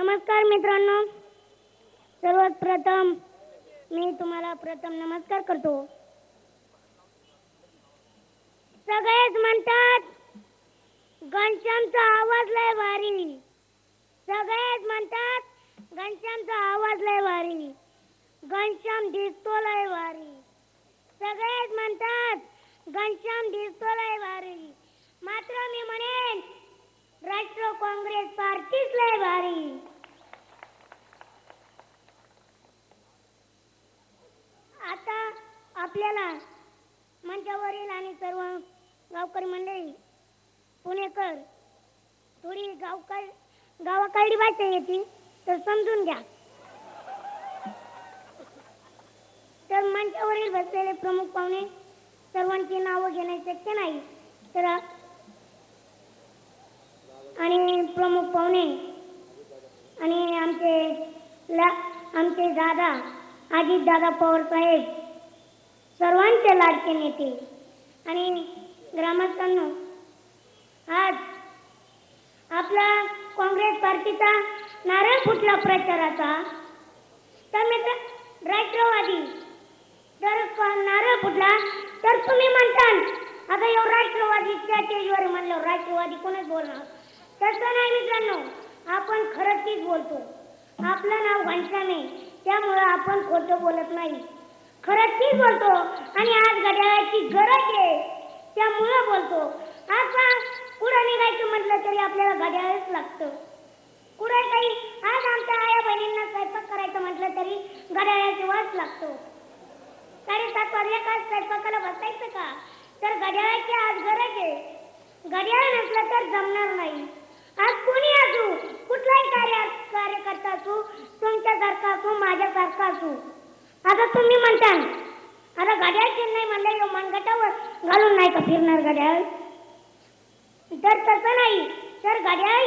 नमस्कार मित्रांनो. सर्वात प्रथम मी तुम्हाला प्रथम नमस्कार करतो. सगळेच म्हणतात घनश्यामचा आवाज लय भारी. सगळेच म्हणतात घनश्यामचा आवाज लय भारी घनश्याम दिसतो लय भारी सगळेच म्हणतात घनश्याम दिसतो लय भारी मात्र मी म्हणेन राष्ट्र काँग्रेस पार्टीच लय भारी आता आपल्याला मंचावरील म्हणजे आणि सर्व गावकरी मंडळी पुणेकर थोडी गावकर गावाकडली भाषा येते तर समजून घ्या. तर म्हणजे मंचावरील बसलेले प्रमुख पाहुणे सर्वांची नावं घेणे शक्य नाही. तर आणि प्रमुख पाहुणे आणि आमचे आमचे दादा अजित दादा पवार साहेब सर्वांचे लाडके नेते. आणि ग्रामस्थांनो आज आपला काँग्रेस पार्टीचा नारळ फुटला प्रचाराचा. तर मित्र राष्ट्रवादी. जर नारळ फुटला तर तुम्ही म्हणताल आता राष्ट्रवादी त्या स्टेजवर म्हणलं राष्ट्रवादी कोणच बोलणार? तसं नाही मित्रांनो आपण खरंच तीच बोलतो. आपलं नाव घनश्याम नाही त्यामुळं आपण खोटं बोलत नाही. खरंच तीच बोलतो. आणि आज घड्याळाची गरज आहे. त्यामुळं बोलतो. आता पुढं निघायचं म्हटलं तरी आपल्याला घड्याळच लागतं. कुठे काही आज आमच्या आया बहिणींना स्वयंपाक करायचं म्हटलं तरी घड्याळाची वास लागतो. साडेसात वाजल्या का? स्वयंपाकाला बसायचं का? तर घड्याळाची आज गरज आहे. घड्याळ नसलं तर जमणार नाही. आज कोणी असू? कुठलाही कार्य कार्यकर्ता असू तुमच्यासारखा असू माझ्यासारखा असू. आता तुम्ही म्हणता आता गाड्या नाही म्हणलं यो मनगटावर घालून नाही का फिरणार गाड्या तर तसं नाही. तर घड्याळ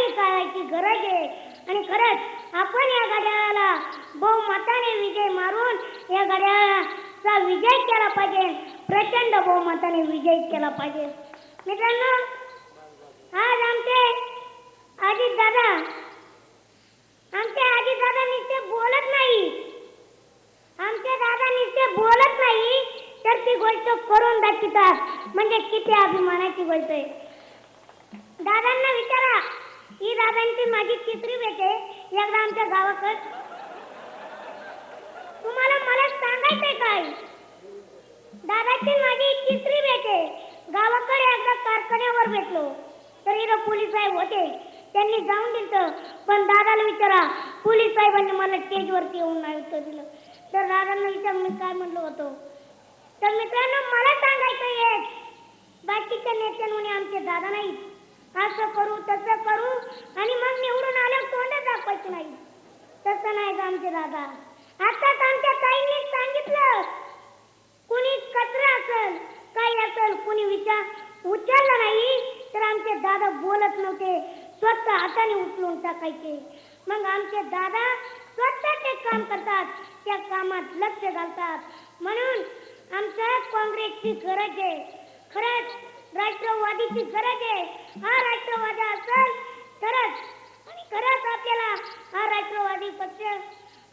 ही गरज आहे. आणि खरंच आपण या गाड्याला बहुमताने विजय मारून या गाड्याचा विजय केला पाहिजे. प्रचंड बहुमताने विजय केला पाहिजे. मित्रांनो आज आमचे अजित दादा आमचे अजित दादा नुसते बोलत नाही आमचे दादा नुसते बोलत नाही तर ती गोष्ट करून दाखवतात म्हणजे किती अभिमानाची गोष्ट आहे. दादांना विचारा. ही दादांची माझी तिसरी भेट आहे. एकदा आमच्या गावाकड. तुम्हाला मला सांगायचंय काय? दादाची माझी तिसरी भेट आहे. गावाकडे एकदा कारखान्यावर भेटलो. तर इथं पोलीस साहेब होते. त्यांनी जाऊन दिलं पण दादाला विचारा. पोलीस साहेबांनी मला स्टेजवरती येऊन नाही उत्तर दिलं. तर दादांना विचार मी काय म्हणलो होतो? तर मित्रांनो मला सांगायचं एक. बाकीच्या नेत्यांनी आमचे दादा नाही असं करू तसं करू आणि मग निवडून आल्यावर तोंड दाखवायचं नाही. तसं नाही आमचे दादा. आताच आमच्या ताईंनी सांगितलं कुणी कचरा असेल काही असेल कुणी विचार उचलला नाही तर आमचे दादा बोलत नव्हते. स्वतः हाताने उचलून टाकायचे. मग आमचे दादा स्वतः ते काम करतात त्या कामात लक्ष घालतात. म्हणून काँग्रेसची गरज आहे. खरंच राष्ट्रवादीची गरज आहे. हा राष्ट्रवाद असेल तरच. आणि खरंच आपल्याला हा राष्ट्रवादी पक्ष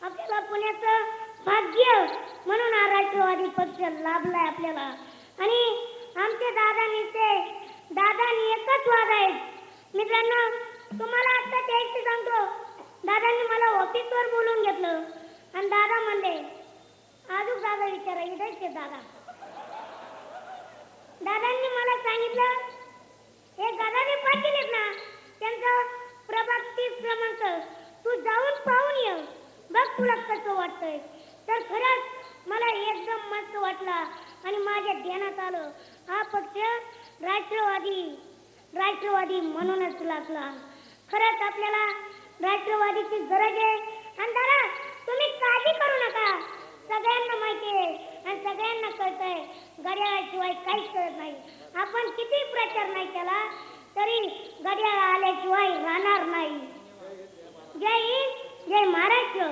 आपल्याला पुण्याचं भाग्य म्हणून हा राष्ट्रवादी पक्ष लाभलाय आपल्याला. आणि आमचे दादा नेते दादानी एकच वाद आहे. मित्रांनो तुम्हाला आता त्याची सांगतो. दादांनी मला ऑफिसवर बोलून घेतलं. आणि दादा म्हणले आजूक दादा विचारा इथेच दादा दादांनी मला सांगितलं हे दादाने पाटील आहेत ना त्यांचा प्रभाग तीस क्रमांक. तू जाऊन पाहून ये. बघ तुला कसं वाटतंय. तर खरंच मला एकदम मस्त वाटला आणि माझ्या ध्यानात आलं. हा पक्ष राष्ट्रवादी राष्ट्रवादी म्हणूनच लागला. खरंच आपल्याला राष्ट्रवादीची गरज आहे. आणि दादा तुम्ही काळजी करू नका. सगळ्यांना माहिती आहे आणि सगळ्यांना कळतंय घड्याळाशिवाय काहीच कळत नाही. आपण किती प्रचार नाही केला तरी घड्याळ आल्याशिवाय राहणार नाही. जय हिंद जय महाराष्ट्र.